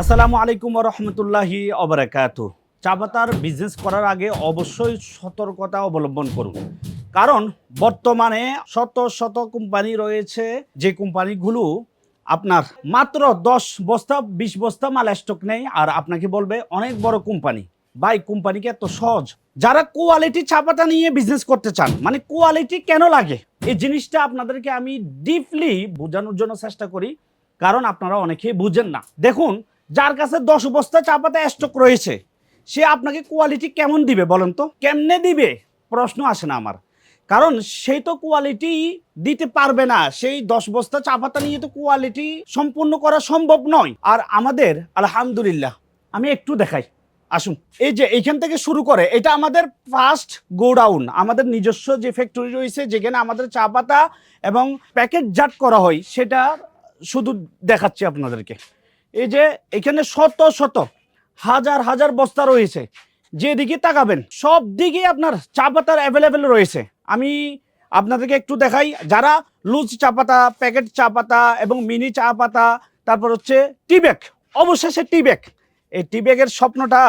আসসালামু আলাইকুম রহমতুল্লাহি অবরাকাত চা পাতার বিজনেস করার আগে অবশ্যই সতর্কতা অবলম্বন করুন। কারণ বর্তমানে শত শত কোম্পানি রয়েছে, যে কোম্পানিগুলো আপনার মাত্র দশ বস্তা, বিশ বস্তা মাল স্টক নেই আর আপনাকে বলবে অনেক বড় কোম্পানি। ভাই, কোম্পানিকে এত সহজ। যারা কোয়ালিটি চা পাতা নিয়ে বিজনেস করতে চান মানে কোয়ালিটি কেন লাগে? এই জিনিসটা আপনাদেরকে আমি ডিপলি বোঝানোর জন্য চেষ্টা করি। কারণ আপনারা অনেকেই বুঝেন না। দেখুন যার কাছে দশ বস্তা চা পাতা স্টক রয়েছে, সে আপনাকে কোয়ালিটি কেমন দিবে বলেন তো? কেমনে দিবে? প্রশ্ন আসে না আমার। কারণ সেই তো কোয়ালিটি দিতে পারবে না। সেই দশ বস্তা চা পাতা নিয়ে তো কোয়ালিটি সম্পূর্ণ করা সম্ভব নয়। আর আমাদের, আলহামদুলিল্লাহ, আমি একটু দেখাই। আসুন, এই যে এইখান থেকে শুরু করে, এটা আমাদের ফার্স্ট গোডাউন। আমাদের নিজস্ব যে ফ্যাক্টরি রয়েছে, যেখানে আমাদের চা পাতা এবং প্যাকেট জাট করা হয়, সেটা শুধু দেখাচ্ছি আপনাদেরকে। এই যে এখানে শত শত হাজার হাজার বস্তা রয়েছে। যেদিকে তাকাবেন, সব দিকে আপনার চা পাতার অ্যাভেলেবেল রয়েছে। আমি আপনাদেরকে একটু দেখাই, যারা লুজ চা পাতা, প্যাকেট চা পাতা এবং মিনি চা পাতা, তারপর হচ্ছে টি ব্যাগ, অবশেষে টি ব্যাগ। এই টি ব্যাগের স্বপ্নটা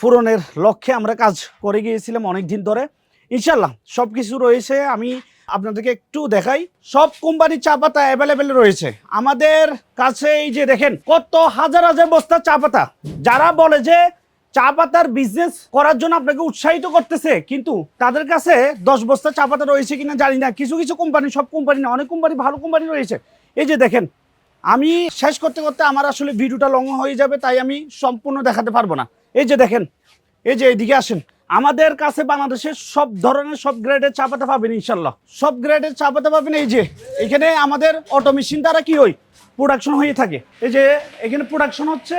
পূরণের লক্ষ্যে আমরা কাজ করে গিয়েছিলাম অনেক দিন ধরে। ইনশাল্লাহ সব কিছু রয়েছে। আমি আপনাদেরকে একটু দেখাই। সব কোম্পানির চা পাতা অ্যাভেলেবেল রয়েছে। আমাদের কাছে এই যে দেখেন, কত হাজার হাজার বস্তা চা পাতা। যারা বলে যে চা পাতার বিজনেস করার জন্য আপনাকে উৎসাহিত করতেছে, কিন্তু তাদের কাছে দশ বস্তা চা পাতা রয়েছে কিনা জানি না। কিছু কিছু কোম্পানি, সব কোম্পানি না, অনেক কোম্পানি, ভালো কোম্পানি রয়েছে। এই যে দেখেন, আমি শেষ করতে করতে আমার আসলে ভিডিওটা লং হয়ে যাবে, তাই আমি সম্পূর্ণ দেখাতে পারব না। এই যে দেখেন, এই যে এইদিকে আসেন। আমাদের কাছে বাংলাদেশের সব ধরনের, সব গ্রেডের চা পাতা পাবেন ইনশাল্লাহ সব গ্রেডের চা পাতা পাবেন এই যে, এখানে আমাদের অটো মেশিন দ্বারা কি হয়? প্রোডাকশন হয়ে থাকে। এই যে, এখানে প্রোডাকশন হচ্ছে,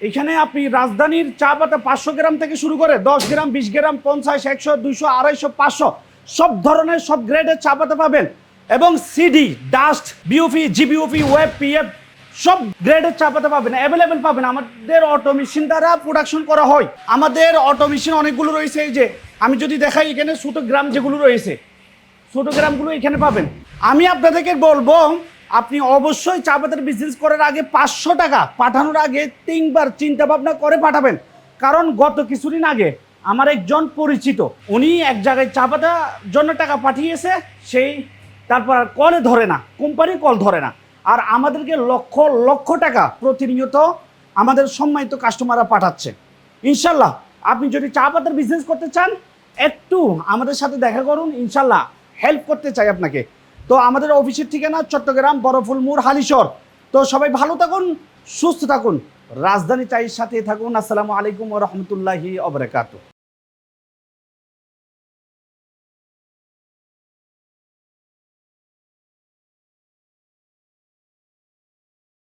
এখানে আপনি রাজধানীর চা পাতা পাঁচশো গ্রাম থেকে শুরু করে দশ গ্রাম, বিশ গ্রাম, পঞ্চাশ, একশো, দুইশো, আড়াইশো, পাঁচশো, সব ধরনের, সব গ্রেডের চা পাতা পাবেন। এবং সিডি ডাস্ট বিউপি জিবিউপি ওয়েব পিএফ সব গ্রেডের চা পাতা পাবেন অ্যাভেলেবেল পাবেন। আমাদের অটো মেশিন দ্বারা প্রোডাকশন করা হয়। আমাদের অটো মেশিন অনেকগুলো রয়েছে, এই যে আমি যদি দেখাই এখানে ছোটো গ্রাম যেগুলো রয়েছে ছোটো গ্রামগুলো এখানে পাবেন। আমি আপনাদেরকে বলব, আপনি অবশ্যই চা পাতার বিজনেস করার আগে পাঁচশো টাকা পাঠানোর আগে তিনবার চিন্তা ভাবনা করে পাঠাবেন। কারণ গত কিছুদিন আগে আমার একজন পরিচিত, উনি এক জায়গায় চা পাতা জন্য টাকা পাঠিয়েছে, সেই তারপর কলে ধরে না কোম্পানি কল ধরে না। আর আমাদেরকে লক্ষ লক্ষ টাকা প্রতিনিয়ত আমাদের সম্মানিত কাস্টমাররা পাঠাচ্ছে। ইনশাল্লাহ, আপনি যদি চা পাতার বিজনেস করতে চান, একটু আমাদের সাথে দেখা করুন, ইনশাল্লাহ হেল্প করতে চাই আপনাকে। তো আমাদের অফিসের ঠিকানা চট্টগ্রাম বরফুল মুর হালিশর তো সবাই ভালো থাকুন, সুস্থ থাকুন। রাজধানী চাইয়ের সাথে থাকুন। আসসালামু আলাইকুম রহমতুল্লাহি অবরাকাতু